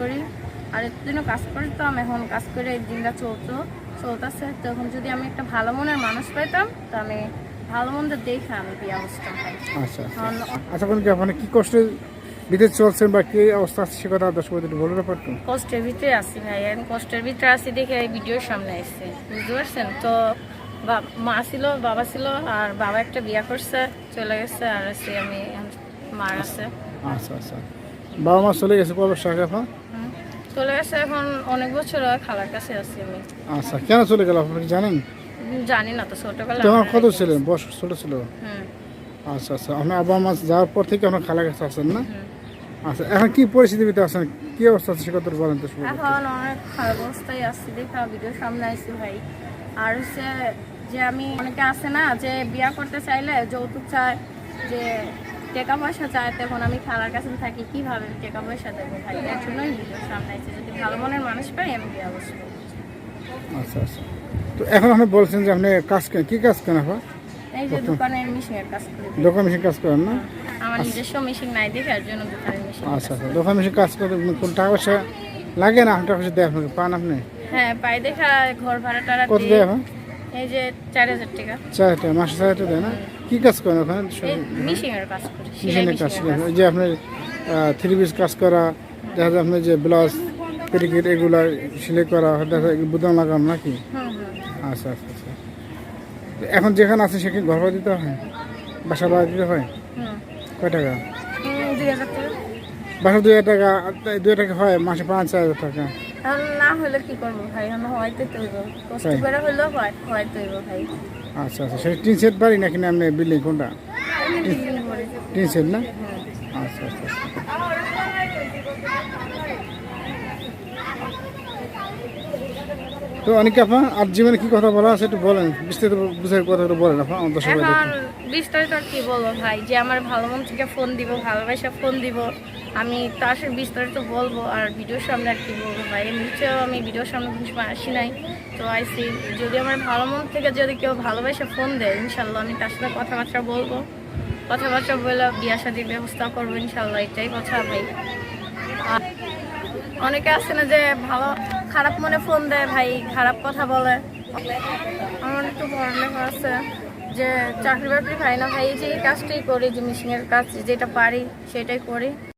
করি। আর এতদিনও কাজ করতাম এখন কাজ করে এই দিনটা চলতো চলতেছে। তখন যদি আমি একটা ভালো মনের মানুষ পাইতাম তো আমি ভালো মন্দ দেখে আমি বিয়ে অবস্থা আচ্ছা আচ্ছা। আচ্ছা কি কষ্টে বিদেশ চলছেন বা কি অবস্থা আছে সে কথা দর্শক একটু বলে ব্যাপার কষ্টের ভিতরে আছি ভাই আমি কষ্টের ভিতরে আছি দেখে এই ভিডিওর সামনে আসছে বুঝতে পারছেন? তো মা ছিল বাবা ছিল আর বাবা একটা বিয়া করছে চলে গেছে আর সে আমি মার আছে। আচ্ছা আচ্ছা। বাবা মা চলে গেছে কবে শাখাফা। চলে গেছে এখন অনেক বছর হয় খালার কাছে আছি আমি। আচ্ছা কেন চলে গেল আপনি কি জানেন? জানি না তো ছোটবেলা তখন আমার কত ছিলেন বয়স ছোট ছিল? আচ্ছা আচ্ছা আপনার আব্বা মা যাওয়ার পর থেকে আপনার খালা কাছে আছেন না? আচ্ছা এখন কি পরিস্থিতির ভিতরে আছেন? কি অবস্থা আছে কথা বলেন তো এখন অনেক খারাপ অবস্থায় আসছি দেখা ভিডিও সামনে আসছি ভাই। আর হচ্ছে যে আমি অনেকে আছে না যে বিয়া করতে চাইলে যৌতুক চায় যে টাকা পয়সা চায় তখন আমি খালার কাছে থাকি কীভাবে টাকা পয়সা দেবো ভাই? এর জন্যই ভিডিও সামনে যদি ভালো মনের মানুষ পাই আমি বিয়া বসবো আচ্ছা আচ্ছা। তো এখন আপনি বলছেন যে আপনি কাজ করেন কি কাজ করেন এই যে দোকানের মেশিনের কাজ করি। দোকান মেশিন কাজ করেন না? আমার নিজস্ব মেশিন নাই দেখে এর জন্য দোকানের মেশিন আচ্ছা আচ্ছা। দোকান মেশিন কাজ করে কোন টাকা পয়সা লাগে না? টাকা পয়সা দেয় আপনাকে? পান আপনি? হ্যাঁ পাই দেখা ঘর ভাড়া টাড়া কত। দেয় এই যে চার হাজার টাকা। চার হাজার মাসে চার হাজার টাকা দেয় না? কি কাজ করেন ওখানে? এই মেশিনের কাজ করি মেশিনের কাজ মেশিনের ওই যে আপনার থ্রি পিস কাজ করা দেখা যায় আপনার যে ব্লাউজ পেটিকেট এগুলা সেলাই করা দেখা যায় বুদাম লাগানো নাকি? আচ্ছা আচ্ছা আচ্ছা। এখন যেখানে আছে সেখানে ঘর ভাড়া দিতে হয়? বাসা ভাড়া দিতে হয়? কয় টাকা? বাসা দুই হাজার টাকা দুই টাকা হয় মাসে পাঁচ হাজার টাকা। এখন না হলে কি করব ভাই? এখন হয়তো তৈব কষ্ট করে হলেও হয় হয় তৈব ভাই। আচ্ছা আচ্ছা। সেটা টিন সেট বাড়ি নাকি না আপনি বিল্ডিং কোনটা? টিন সেট না? আচ্ছা আচ্ছা আচ্ছা। তো অনেকে আপনার আর জীবনে কি কথা বলা আছে একটু বলেন। বিস্তারিত বুঝার কথা একটু বলেন আপনার আমাদের সবাই বিস্তারিত আর কি বলব ভাই? যে আমার ভালো মন থেকে ফোন দিব ভালোবাসা ফোন দিব। আমি তার সাথে বিস্তারিত বলব আর ভিডিওর সামনে আর কি বলব ভাই। এমনিতেও আমি ভিডিওর সামনে কোনো সময় আসি নাই। তো আইসি যদি আমার ভালো মন থেকে যদি কেউ ভালোবাসা ফোন দেয় ইনশাল্লাহ আমি তার সাথে কথাবার্তা বলব। কথাবার্তা বলে বিয়া শাদির ব্যবস্থা করব ইনশাল্লাহ এটাই কথা ভাই। অনেকে আছে না যে ভালো, খারাপ মনে ফোন দেয় ভাই, খারাপ কথা বলে। আমার একটু পড়ালেখা আছে যে চাকরি বাকরি পাই না ভাই যে কাজটাই করি, যে মেশিনের কাজ, যেটা পারি সেটাই করি।